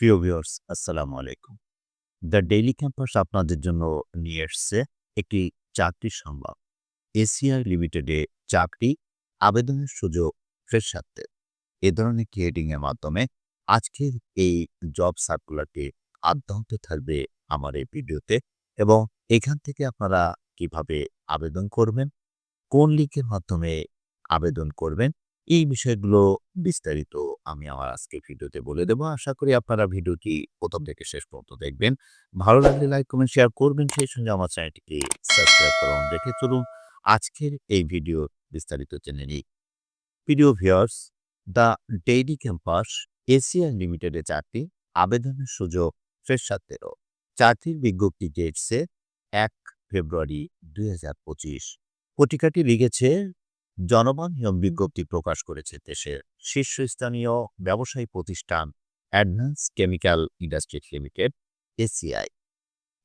প্রিয় ভিউয়ার্স, আসসালামু আলাইকুম। দ্য ডেইলি ক্যাম্পাস আপনাদের জন্য নিয়ে এসছে একটি চাকরির সংবাদ। এসিআই লিমিটেডে চাকরি, আবেদনের সুযোগ ফ্রেশারদের এ ধরনের ক্রিয়েটিং এর মাধ্যমে আজকের এই জব সার্কুলারটি আদ্যান্ত থাকবে আমার এই ভিডিওতে এবং এখান থেকে আপনারা কীভাবে আবেদন করবেন, কোন লিঙ্কের মাধ্যমে আবেদন করবেন এই বিষয়গুলো বিস্তারিত আমি আমার আজকের ভিডিওতে বলে দেবো। আশা করি আপনারা ভিডিওটি প্রথম থেকে শেষ পর্যন্ত দেখবেন। ভালো লাগলে লাইক, কমেন্ট, শেয়ার করবেন। সেই সঙ্গে আমার চ্যানেলটিকে সাবস্ক্রাইব করুন, দেখে চলুন। আজকের এই ভিডিও বিস্তারিত জেনে নিই। Video viewers, the Daily Campus Asian লিমিটেডে চারটি আবেদনের সুযোগ ফ্রেশারদেরও চাকরির বিজ্ঞপ্তি ডেটসে এক ফেব্রুয়ারি দুই হাজার পঁচিশ। পত্রিকাটি লিখেছে জনগণ নিয়ম বিজ্ঞপ্তি প্রকাশ করেছে দেশের শীর্ষস্থানীয় ব্যবসায়ী প্রতিষ্ঠান advance chemical industries limited ACI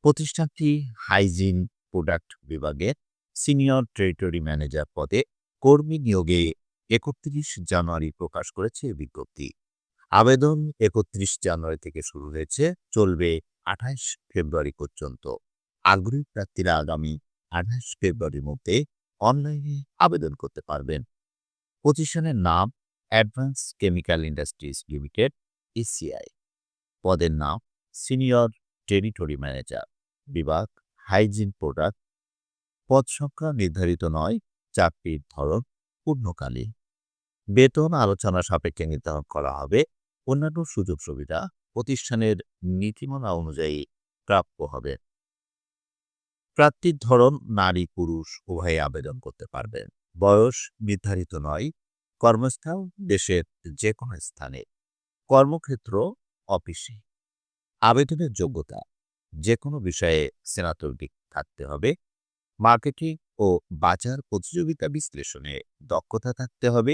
প্রতিষ্ঠানটি হাইজিন প্রোডাক্ট বিভাগে সিনিয়র টেরিটরি ম্যানেজার পদে কর্মী নিয়োগে একত্রিশ জানুয়ারি প্রকাশ করেছে বিজ্ঞপ্তি। আবেদন একত্রিশ জানুয়ারি থেকে শুরু হয়েছে, চলবে আঠাশ ফেব্রুয়ারি পর্যন্ত। আগ্রহী প্রার্থীরা আগামী আঠাশ ফেব্রুয়ারির মধ্যে অনলাইনে আবেদন করতে পারবেন। প্রতিষ্ঠানের নাম advance chemical industries limited, ACI. পদের নাম সিনিয়র টেরিটরি ম্যানেজার, বিভাগ হাইজিন প্রোডাক্ট। পদ সংখ্যা নির্ধারিত নয়, চাকরির ধরন পূর্ণকালী বেতন আলোচনা সাপেক্ষে নির্ধারণ করা হবে। অন্যান্য সুযোগ সুবিধা প্রতিষ্ঠানের নীতিমালা অনুযায়ী প্রাপ্য হবে। প্রার্থীর ধরন নারী, পুরুষ উভয়ে আবেদন করতে পারবেন বয়স নির্ধারিত নয় কর্মস্থল দেশের যে কোনো স্থানে। কর্মক্ষেত্র অফিসে। আবেদনের যোগ্যতা যে কোনো বিষয়ে স্নাতক থাকতে হবে। মার্কেটিং ও বাজার প্রতিযোগিতা বিশ্লেষণে দক্ষতা থাকতে হবে।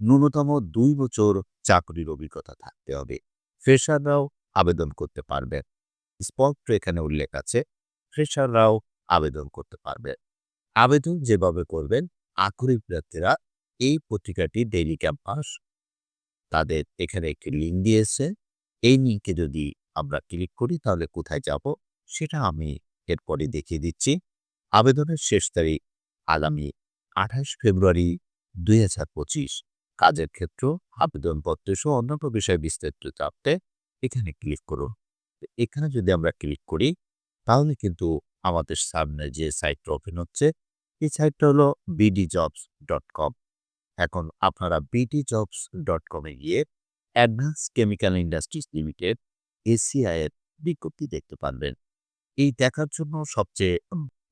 ন্যূনতম দুই বছর চাকরির অভিজ্ঞতা থাকতে হবে। ফ্রেশাররাও আবেদন করতে পারবেন। স্পষ্ট এখানে উল্লেখ আছে, ফ্রেশাররাও আবেদন করতে পারবেন। আবেদন যেভাবে করবেন, আগ্রহী প্রার্থীরা এই পত্রিকাটি ডেইলি ক্যাম্পাস তাদের এখানে একটি লিঙ্ক দিয়েছে। এই লিঙ্কে যদি আমরা ক্লিক করি, তাহলে কোথায় যাব সেটা আমি এরপরে দেখিয়ে দিচ্ছি। আবেদনের শেষ তারিখ আগামী আঠাশ ফেব্রুয়ারি দুই হাজার পঁচিশ। কাজের ক্ষেত্র, আবেদনপত্র সহ অন্যান্য বিষয় বিস্তারিত জানতে এখানে ক্লিক করুন। এখানে যদি আমরা ক্লিক করি, তাহলে কিন্তু আমাদের সামনে যে সাইটটা ওপেন হচ্ছে, এই সাইটটা হলো বিডি জবস ডট কম এখন আপনারা বিডি জবস ডট কমে গিয়ে advance chemical industries limited ACI এর বিজ্ঞপ্তি দেখতে পারবেন। এই দেখার জন্য সবচেয়ে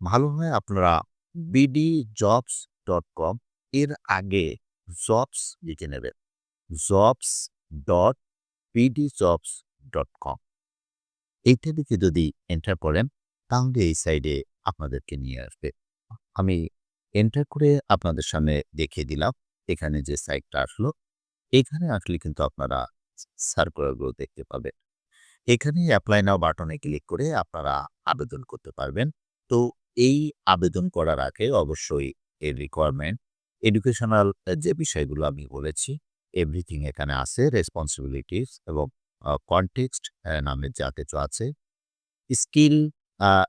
ভালো হয় আপনারা বিডি জবস ডট কম এর আগে জবস লিখে নেবেন। Jobs dot BD jobs dot com এইটা লিখে যদি এন্টার করেন তাহলে এই সাইডে আপনাদেরকে নিয়ে আসবে। আমি এন্টার করে আপনাদের সামনে দেখিয়ে দিলাম এখানে যে সাইটটা আসলো। এখানে আসলে কিন্তু আপনারা সার্কুলারগুলো দেখতে পাবেন। এখানে অ্যাপ্লাই নাও বাটনে ক্লিক করে আপনারা আবেদন করতে পারবেন। তো এই আবেদন করার আগে অবশ্যই এর রিকোয়ারমেন্ট এডুকেশনাল যে বিষয়গুলো আমি বলেছি এভরিথিং এখানে আছে রেসপন্সিবিলিটিস এবং কনটেক্সট নামের যা কিছু আছে। স্কিল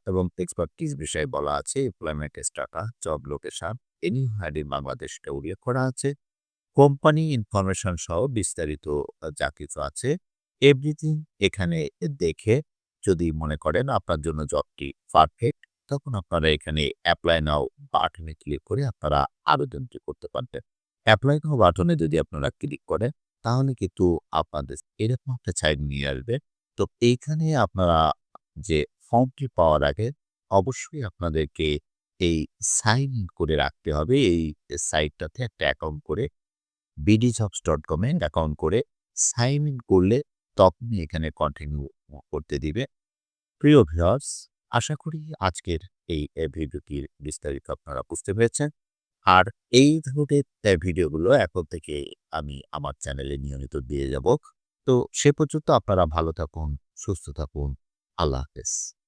এবং এক্সপার্টিস বিষয়ে বলা আছে। Employment status job location any বাংলাদেশটা উল্লেখ করা আছে। কোম্পানি ইনফরমেশন সহ বিস্তারিত যা কিছু আছে। এভরিথিং এখানে দেখে যদি মনে করেন আপনার জন্য জবটি পারফেক্ট তখন আপনারা এখানে অ্যাপ্লাই নাও বাটনে ক্লিক করে আপনারা আবেদনটি করতে পারবেন। অ্যাপ্লাই নাও বাটনে যদি আপনারা ক্লিক করেন তাহলে কিন্তু আপনাদের এরকম একটা সাইড নিয়ে আসবে। তো এইখানে আপনারা যে ফর্মটি পাওয়ার আগে অবশ্যই আপনাদেরকে এই সাইন ইন করে রাখতে হবে। এই সাইটটাতে একটা অ্যাকাউন্ট করে বিডি জবস ডট কমে অ্যাকাউন্ট করে সাইন ইন করলে তখনই এখানে কন্টিনিউ করতে দিবে। প্রিয় ভিউয়ার্স আশা করি আজকের এই ভিডিওটির বিস্তারিত আপনারা বুঝতে পেরেছেন। আর এই ধরনের ভিডিওগুলো এখন থেকে আমি আমার চ্যানেলে নিয়মিত দিয়ে যাব। তো সে পর্যন্ত আপনারা ভালো থাকুন, সুস্থ থাকুন। আল্লাহ হাফেজ।